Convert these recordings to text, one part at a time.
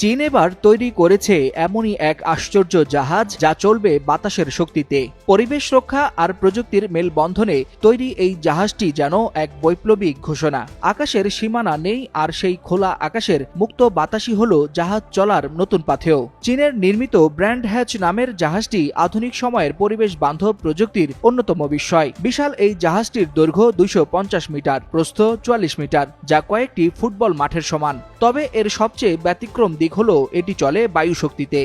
চীন এবার তৈরি করেছে এমনই এক আশ্চর্য জাহাজ যা চলবে বাতাসের শক্তিতে। পরিবেশ রক্ষা আর প্রযুক্তির মেলবন্ধনে তৈরি এই জাহাজটি যেন এক বৈপ্লবিক ঘোষণা। আকাশের সীমানা নেই আর সেই খোলা আকাশের মুক্ত বাতাসই হল জাহাজ চলার নতুন পাথেও চীনের নির্মিত ব্র্যান্ড হ্যাচ নামের জাহাজটি আধুনিক সময়ের পরিবেশ বান্ধব প্রযুক্তির অন্যতম বিষয়। বিশাল এই জাহাজটির দৈর্ঘ্য দুইশো পঞ্চাশ মিটার, প্রস্থ চুয়াল্লিশ মিটার, যা কয়েকটি ফুটবল মাঠের সমান। তবে এর সবচেয়ে ব্যতিক্রম দিক হল, এটি চলে বায়ু শক্তিতে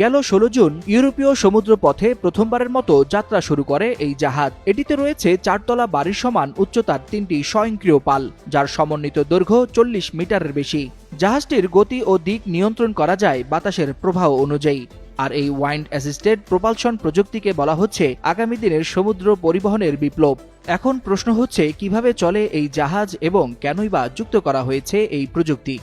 গেল ষোলো জুন, ইউরোপীয় সমুদ্র পথে প্রথমবারের মতো যাত্রা শুরু করে এই জাহাজ। এটিতে রয়েছে চারতলা বাড়ির সমান উচ্চতার তিনটি স্বয়ংক্রিয় পাল, যার সমন্বিত দৈর্ঘ্য চল্লিশ মিটারের বেশি। জাহাজটির গতি ও দিক নিয়ন্ত্রণ করা যায় বাতাসের প্রবাহ অনুযায়ী। আর এই ওয়াইন্ড অ্যাসিস্টেড প্রপালশন প্রযুক্তিকে বলা হচ্ছে আগামী দিনের সমুদ্র পরিবহনের বিপ্লব। এখন প্রশ্ন হচ্ছে, কীভাবে চলে এই জাহাজ এবং কেনই বা যুক্ত করা হয়েছে এই প্রযুক্তি?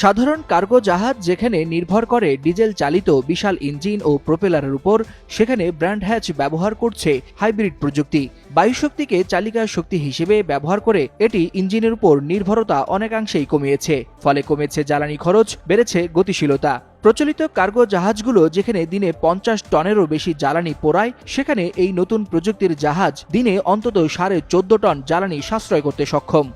সাধারণ কার্গো জাহাজ যেখানে নির্ভর করে ডিজেল চালিত বিশাল ইঞ্জিন ও প্রোপেলারের উপর, সেখানে ব্র্যান্ড হ্যাচ ব্যবহার করছে হাইব্রিড প্রযুক্তি। বায়ুশক্তিকে চালিকা শক্তি হিসেবে ব্যবহার করে এটি ইঞ্জিনের উপর নির্ভরতা অনেকাংশেই কমিয়েছে, ফলে কমেছে জ্বালানি খরচ, বেড়েছে গতিশীলতা। প্রচলিত কার্গো জাহাজগুলো যেখানে দিনে পঞ্চাশ টনেরও বেশি জ্বালানি পোড়ায়, সেখানে এই নতুন প্রযুক্তির জাহাজ দিনে অন্তত সাড়ে চোদ্দ টন জ্বালানি সাশ্রয় করতে সক্ষম।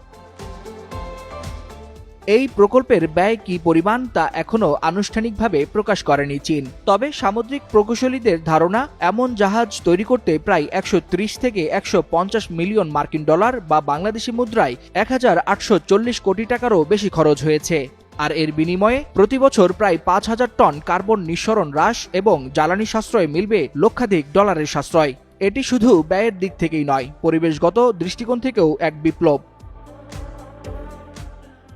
এই প্রকল্পের ব্যয় কি পরিমাণ তা এখনও আনুষ্ঠানিকভাবে প্রকাশ করেনি চীন। তবে সামুদ্রিক প্রকৌশলীদের ধারণা, এমন জাহাজ তৈরি করতে প্রায় একশো ত্রিশ থেকে একশো পঞ্চাশ মিলিয়ন মার্কিন ডলার বা বাংলাদেশি মুদ্রায় এক হাজার আটশো চল্লিশ কোটি টাকারও বেশি খরচ হয়েছে। আর এর বিনিময়ে প্রতি বছর প্রায় পাঁচ হাজার টন কার্বন নিঃসরণ হ্রাস এবং জ্বালানি সাশ্রয় মিলবে লক্ষাধিক ডলারের সাশ্রয়। এটি শুধু ব্যয়ের দিক থেকেই নয়, পরিবেশগত দৃষ্টিকোণ থেকেও এক বিপ্লব।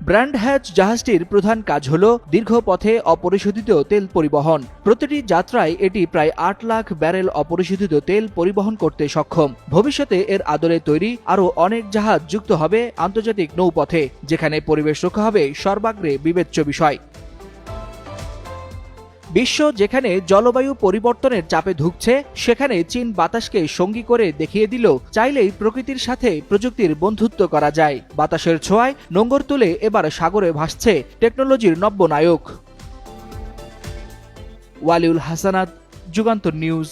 ব্র্যান্ড হ্যাচ জাহাজটির প্রধান কাজ হল দীর্ঘ পথে অপরিশোধিত তেল পরিবহন। প্রতিটি যাত্রায় এটি প্রায় আট লাখ ব্যারেল অপরিশোধিত তেল পরিবহন করতে সক্ষম। ভবিষ্যতে এর আদলে তৈরি আরও অনেক জাহাজ যুক্ত হবে আন্তর্জাতিক নৌপথে, যেখানে পরিবেশ রক্ষা হবে সর্বাগ্রে বিবেচ্য বিষয়। বিশ্ব যেখানে জলবায়ু পরিবর্তনের চাপে ধুকছে, সেখানে চীন বাতাসকে সঙ্গী করে দেখিয়ে দিল, চাইলেই প্রকৃতির সাথে প্রযুক্তির বন্ধুত্ব করা যায়। বাতাসের ছোঁয়ায় নোঙ্গর তুলে এবার সাগরে ভাসছে টেকনোলজির নব্য নায়ক ওয়ালিউল হাসানাত, যুগান্তর নিউজ।